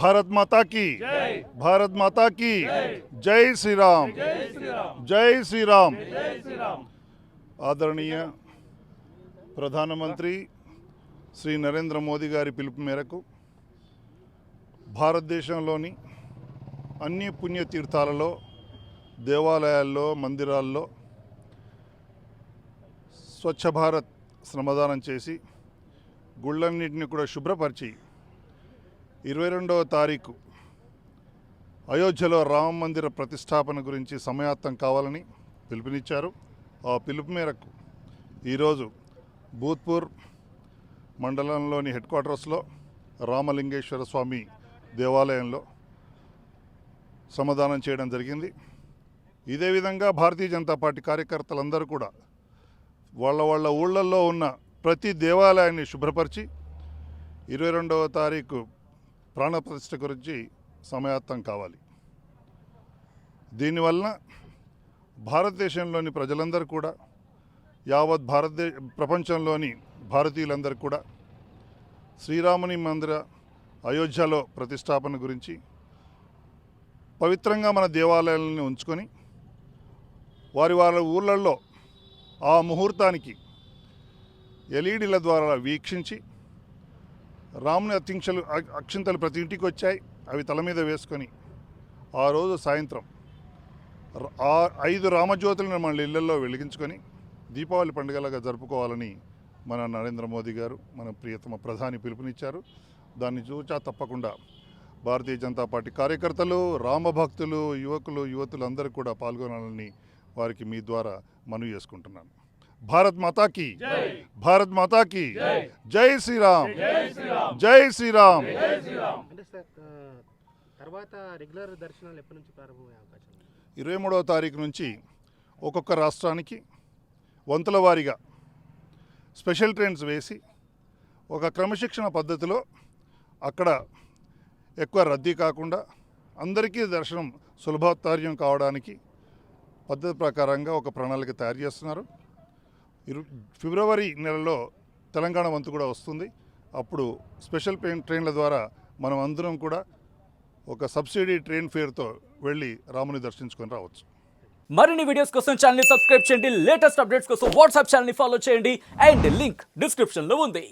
భారత్ మాతా की। భారత్ మాతా की। జై శ్రీరామ్ జై శ్రీరామ్ ఆదరణీయ ప్రధానమంత్రి శ్రీ నరేంద్ర మోదీ గారి పిలుపు మేరకు భారతదేశంలోని అన్ని పుణ్యతీర్థాలలో దేవాలయాల్లో మందిరాల్లో స్వచ్ఛ భారత్ శ్రమదానం చేసి గుళ్ళన్నింటిని కూడా శుభ్రపరిచి ఇరవై రెండవ తారీఖు అయోధ్యలో రామ మందిర ప్రతిష్టాపన గురించి సమయాత్తం కావాలని పిలుపునిచ్చారు. ఆ పిలుపు మేరకు ఈరోజు భూత్పూర్ మండలంలోని హెడ్ క్వార్టర్స్లో రామలింగేశ్వర స్వామి దేవాలయంలో సమాధానం చేయడం జరిగింది. ఇదే విధంగా భారతీయ జనతా పార్టీ కార్యకర్తలందరూ కూడా వాళ్ళ వాళ్ళ ఊళ్ళల్లో ఉన్న ప్రతి దేవాలయాన్ని శుభ్రపరిచి ఇరవై రెండవ తారీఖు ప్రాణప్రతిష్ఠ గురించి సమయాత్తం కావాలి. దీనివలన భారతదేశంలోని ప్రజలందరూ కూడా యావత్ భారతదేశ ప్రపంచంలోని భారతీయులందరూ కూడా శ్రీరాముని మందిర అయోధ్యలో ప్రతిష్టాపన గురించి పవిత్రంగా మన దేవాలయాలను ఉంచుకొని వారి వారి ఊళ్ళల్లో ఆ ముహూర్తానికి ఎల్ఈడీల ద్వారా వీక్షించి రాముని అత్యంక్షలు అక్షింతలు ప్రతి ఇంటికి వచ్చాయి. అవి తల మీద వేసుకొని ఆ రోజు సాయంత్రం ఆ ఐదు రామజ్యోతులను మన ఇళ్ళలో వెలిగించుకొని దీపావళి పండుగలాగా జరుపుకోవాలని మన నరేంద్ర మోదీ గారు మన ప్రియతమ ప్రధాని పిలుపునిచ్చారు. దాన్ని చూచా తప్పకుండా భారతీయ జనతా పార్టీ కార్యకర్తలు రామభక్తులు యువకులు యువతులు అందరూ కూడా పాల్గొనాలని వారికి మీ ద్వారా మనవి చేసుకుంటున్నాను. భారత్ మాతాకి భారత్ మాతాకి జై శ్రీరామ్ జై శ్రీరామ్ అంటే సార్ ఆ, తర్వాత రెగ్యులర్ దర్శనాలు ఎప్పటి నుంచి ప్రారంభమయ్యే అవకాశం ఉంది ఇరవై మూడవ తారీఖు నుంచి ఒక్కొక్క రాష్ట్రానికి వంతుల వారీగా స్పెషల్ ట్రైన్స్ వేసి ఒక క్రమశిక్షణ పద్ధతిలో అక్కడ ఎక్కువ రద్దీ కాకుండా అందరికీ దర్శనం సులభోత్తర్యం కావడానికి పద్ధతి ప్రకారంగా ఒక ప్రణాళిక తయారు చేస్తున్నారు. ఇరు ఫిబ్రవరి నెలలో తెలంగాణ వంతు కూడా వస్తుంది. అప్పుడు స్పెషల్ ట్రైన్ల ద్వారా మనం అందరం కూడా ఒక సబ్సిడీ ట్రైన్ ఫేర్తో వెళ్ళి రాముని దర్శించుకొని రావచ్చు. మరిన్ని వీడియోస్ కోసం ఛానల్ సబ్స్క్రైబ్ చేయండి. లేటెస్ట్ అప్డేట్స్ కోసం వాట్సాప్ ఛానల్ని ఫాలో చేయండి. అండ్ లింక్ డిస్క్రిప్షన్లో ఉంది.